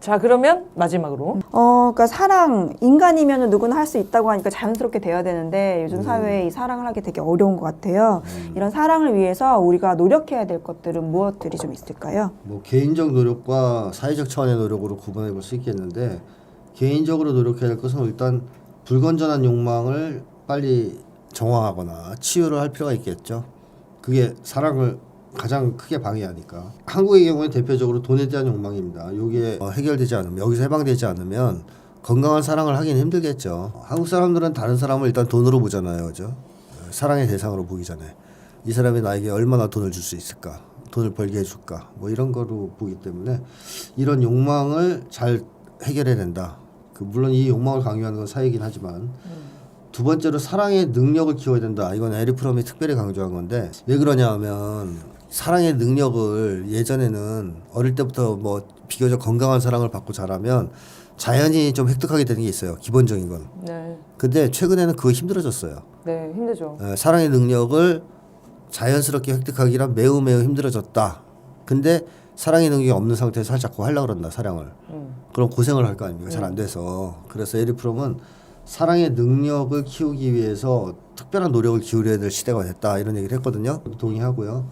자, 그러면 마지막으로 어, 그러니까 사랑 인간이면 누구나 할 수 있다고 하니까 자연스럽게 돼야 되는데 요즘 사회에 이 사랑을 하기 되게 어려운 것 같아요. 이런 사랑을 위해서 우리가 노력해야 될 것들은 무엇들이 좀 있을까요? 뭐 개인적 노력과 사회적 차원의 노력으로 구분해 볼 수 있겠는데 개인적으로 노력해야 될 것은 일단 불건전한 욕망을 빨리 정화하거나 치유를 할 필요가 있겠죠. 그게 사랑을 가장 크게 방해하니까 한국의 경우에 대표적으로 돈에 대한 욕망입니다. 이게 어, 해결되지 않으면 여기서 해방되지 않으면 건강한 사랑을 하기는 힘들겠죠. 한국 사람들은 다른 사람을 일단 돈으로 보잖아요, 그죠? 사랑의 대상으로 보기 전에 이 사람이 나에게 얼마나 돈을 줄 수 있을까, 돈을 벌게 해줄까, 뭐 이런 거로 보기 때문에 이런 욕망을 잘 해결해야 된다. 그 물론 이 욕망을 강요하는 건 사회이긴 하지만 두 번째로 사랑의 능력을 키워야 된다. 이건 에리 프롬이 특별히 강조한 건데 왜 그러냐면 사랑의 능력을 예전에는 어릴 때부터 뭐 비교적 건강한 사랑을 받고 자라면 자연히 좀 획득하게 되는 게 있어요. 기본적인 건. 네. 근데 최근에는 그거 힘들어졌어요. 네, 힘들죠. 에, 사랑의 능력을 자연스럽게 획득하기란 매우 매우 힘들어졌다. 근데 사랑의 능력이 없는 상태에서 자꾸 하려고 그런다, 사랑을. 음. 그럼 고생을 할 거 아닙니까? 잘안 돼서. 그래서 에리 프롬은 사랑의 능력을 키우기 위해서 특별한 노력을 기울여야 될 시대가 됐다. 이런 얘기를 했거든요. 동의하고요.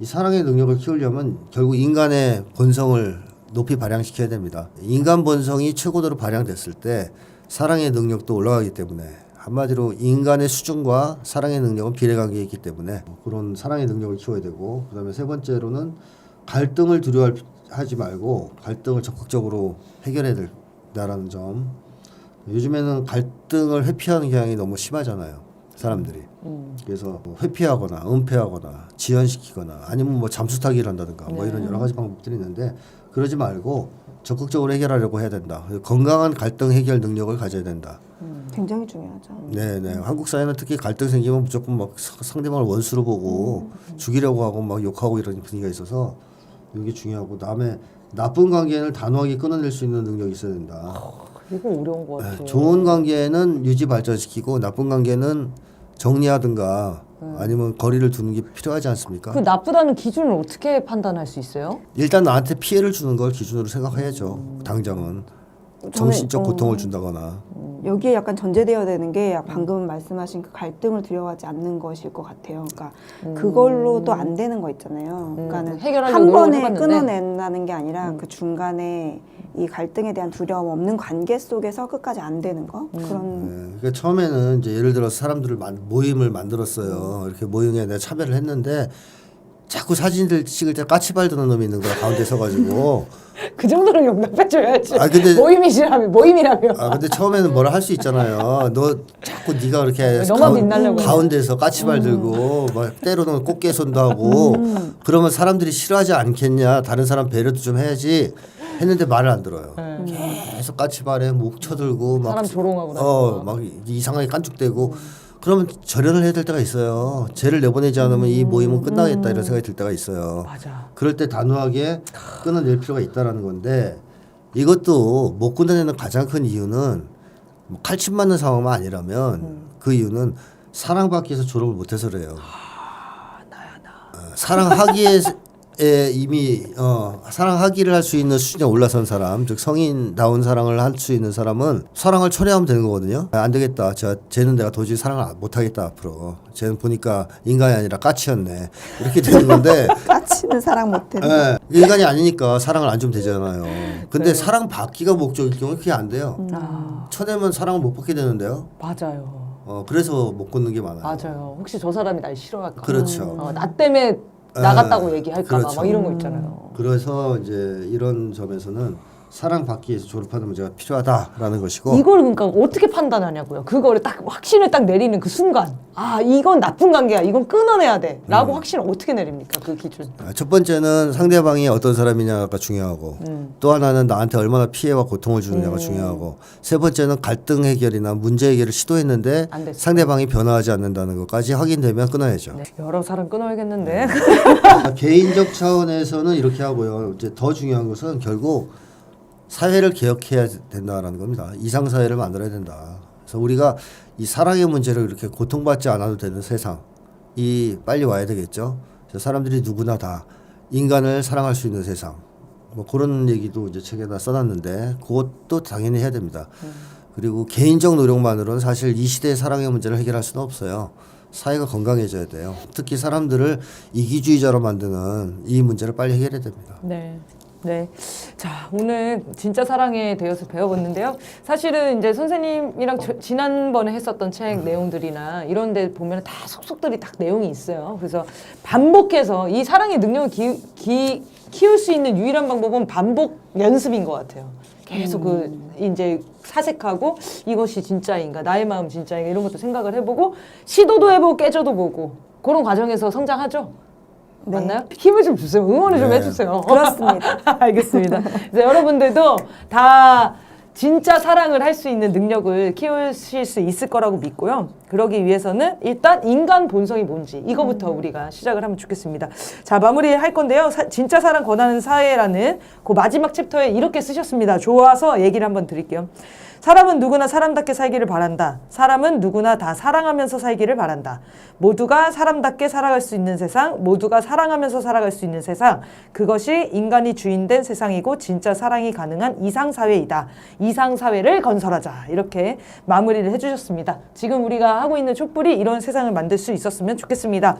이 사랑의 능력을 키우려면 결국 인간의 본성을 높이 발양시켜야 됩니다. 인간 본성이 최고도로 발양됐을 때 사랑의 능력도 올라가기 때문에 한마디로 인간의 수준과 사랑의 능력은 비례관계에 있기 때문에 그런 사랑의 능력을 키워야 되고 그다음에 세 번째로는 갈등을 두려워하지 말고 갈등을 적극적으로 해결해야 된다라는 점. 요즘에는 갈등을 회피하는 경향이 너무 심하잖아요. 사람들이. 그래서 뭐 회피하거나 은폐하거나 지연시키거나 아니면 뭐 잠수 타기를 한다든가 뭐 이런 여러 가지 방법들이 있는데 그러지 말고 적극적으로 해결하려고 해야 된다. 건강한 갈등 해결 능력을 가져야 된다. 굉장히 중요하죠. 네 네. 한국 사회는 특히 갈등 생기면 무조건 막 사- 상대방을 원수로 보고 죽이려고 하고 막 욕하고 이런 분위기가 있어서 이게 중요하고 다음에 나쁜 관계를 단호하게 끊어낼 수 있는 능력이 있어야 된다. 이거 어려운 것 네, 같아요. 좋은 관계는 유지 발전시키고 나쁜 관계는 정리하든가 아니면 거리를 두는 게 필요하지 않습니까? 그 나쁘다는 기준을 어떻게 판단할 수 있어요? 일단 나한테 피해를 주는 걸 기준으로 생각해야죠. 당장은 정신적 어, 고통을 준다거나 여기에 약간 전제되어야 되는 게 방금 말씀하신 그 갈등을 두려워하지 않는 것일 것 같아요. 그러니까 그걸로도 안 되는 거 있잖아요. 그러니까는 음. 해결하려고 한 번에 해봤는데. 끊어낸다는 게 아니라 그 중간에 이 갈등에 대한 두려움 없는 관계 속에서 끝까지 안 되는 거 음. 그런 네, 그러니까 처음에는 이제 예를 들어 서 사람들을 만, 모임을 만들었어요. 이렇게 모임에 내가 참여를 했는데 자꾸 사진들 찍을 때 까치발 드는 놈이 있는 거야 가운데 서가지고. 그 정도는 용납해줘야지. 아, 근데- 모임이시라며 모임이라며. 아 근데 처음에는 뭐라 할 수 있잖아요. 너 자꾸 네가 그렇게 너만 빛나려고 가운데서 까치발 들고 막 때로는 꽃게손도 하고 그러면 사람들이 싫어하지 않겠냐. 다른 사람 배려도 좀 해야지. 했는데 말을 안 들어요. 계속 까치발에 목 쳐들고 막 사람 조롱하고 어, 막 이상하게 깐죽대고 그러면 절연을 해야 될 때가 있어요. 쟤를 내보내지 않으면 이 모임은 끝나겠다 이런 생각이 들 때가 있어요. 맞아. 그럴 때 단호하게 끊어낼 필요가 있다라는 건데 이것도 못 끊어내는 가장 큰 이유는 뭐 칼침 맞는 상황만 아니라면 그 이유는 사랑받기 위해서 졸업을 못해서 그래요. 어, 사랑하기에 에 이미 어 사랑하기를 할 수 있는 수준에 올라선 사람, 즉 성인다운 사랑을 할 수 있는 사람은 사랑을 철회하면 되는 거거든요. 아, 안 되겠다. 저 쟤는 내가 도저히 사랑을 못 하겠다 앞으로. 쟤는 보니까 인간이 아니라 까치였네. 이렇게 되는 건데 까치는 사랑 못 해. 예, 인간이 아니니까 사랑을 안 주면 되잖아요. 근데 사랑 받기가 목적일 경우 그게 안 돼요. 아, 쳐내면 사랑을 못 받게 되는데요. 맞아요. 어, 그래서 못 끊는 게 많아요. 맞아요. 혹시 저 사람이 날 싫어할까? 그렇죠. 어, 나 때문에 나갔다고 얘기할까봐 그렇죠. 막 이런 거 있잖아요. 그래서 이제 이런 점에서는 사랑받기 위해서 졸업하는 문제가 필요하다라는 것이고 이걸 그러니까 어떻게 판단하냐고요. 그거를 딱 확신을 딱 내리는 그 순간, 아 이건 나쁜 관계야, 이건 끊어내야 돼라고 음. 확신을 어떻게 내립니까? 그 기준. 아, 첫 번째는 상대방이 어떤 사람이냐가 중요하고 음. 또 하나는 나한테 얼마나 피해와 고통을 주느냐가 중요하고 세 번째는 갈등 해결이나 문제 해결을 시도했는데 안 됐어요. 상대방이 변화하지 않는다는 것까지 확인되면 끊어야죠. 네, 여러 사람 끊어야겠는데. 아, 개인적 차원에서는 이렇게 하고요. 이제 더 중요한 것은 결국 사회를 개혁해야 된다라는 겁니다. 이상 사회를 만들어야 된다. 그래서 우리가 이 사랑의 문제를 이렇게 고통받지 않아도 되는 세상이 빨리 와야 되겠죠. 그래서 사람들이 누구나 다 인간을 사랑할 수 있는 세상. 뭐 그런 얘기도 이제 책에다 써놨는데 그것도 당연히 해야 됩니다. 그리고 개인적 노력만으로는 사실 이 시대의 사랑의 문제를 해결할 수는 없어요. 사회가 건강해져야 돼요. 특히 사람들을 이기주의자로 만드는 이 문제를 빨리 해결해야 됩니다. 네. 네. 자, 오늘 진짜 사랑에 대해서 배워봤는데요. 사실은 이제 선생님이랑 저- 지난번에 했었던 책 내용들이나 이런 데 보면 다 속속들이 딱 내용이 있어요. 그래서 반복해서 이 사랑의 능력을 기, 기, 키울 수 있는 유일한 방법은 반복 연습인 것 같아요. 계속 그 이제 사색하고 이것이 진짜인가 나의 마음 진짜인가 이런 것도 생각을 해보고 시도도 해보고 깨져도 보고 그런 과정에서 성장하죠. 네. 맞나요? 힘을 좀 주세요. 응원을 좀 네. 해주세요. 그렇습니다. 알겠습니다. 그래서 여러분들도 다 진짜 사랑을 할 수 있는 능력을 키우실 수 있을 거라고 믿고요. 그러기 위해서는 일단 인간 본성이 뭔지 이거부터 우리가 시작을 하면 좋겠습니다. 자 마무리 할 건데요. 사- 진짜 사랑 권하는 사회라는 그 마지막 챕터에 이렇게 쓰셨습니다. 좋아서 얘기를 한번 드릴게요. 사람은 누구나 사람답게 살기를 바란다. 사람은 누구나 다 사랑하면서 살기를 바란다. 모두가 사람답게 살아갈 수 있는 세상, 모두가 사랑하면서 살아갈 수 있는 세상, 그것이 인간이 주인된 세상이고 진짜 사랑이 가능한 이상사회이다. 이상사회를 건설하자. 이렇게 마무리를 해주셨습니다. 지금 우리가 하고 있는 촛불이 이런 세상을 만들 수 있었으면 좋겠습니다.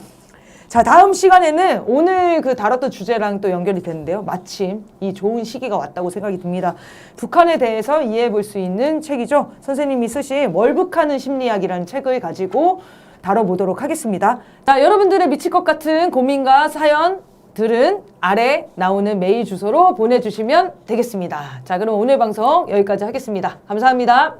자, 다음 시간에는 오늘 그 다뤘던 주제랑 또 연결이 되는데요. 마침 이 좋은 시기가 왔다고 생각이 듭니다. 북한에 대해서 이해해 볼 수 있는 책이죠. 선생님이 쓰신 월북하는 심리학이라는 책을 가지고 다뤄보도록 하겠습니다. 자, 여러분들의 미칠 것 같은 고민과 사연 들은 아래 나오는 메일 주소로 보내주시면 되겠습니다. 자, 그럼 오늘 방송 여기까지 하겠습니다. 감사합니다.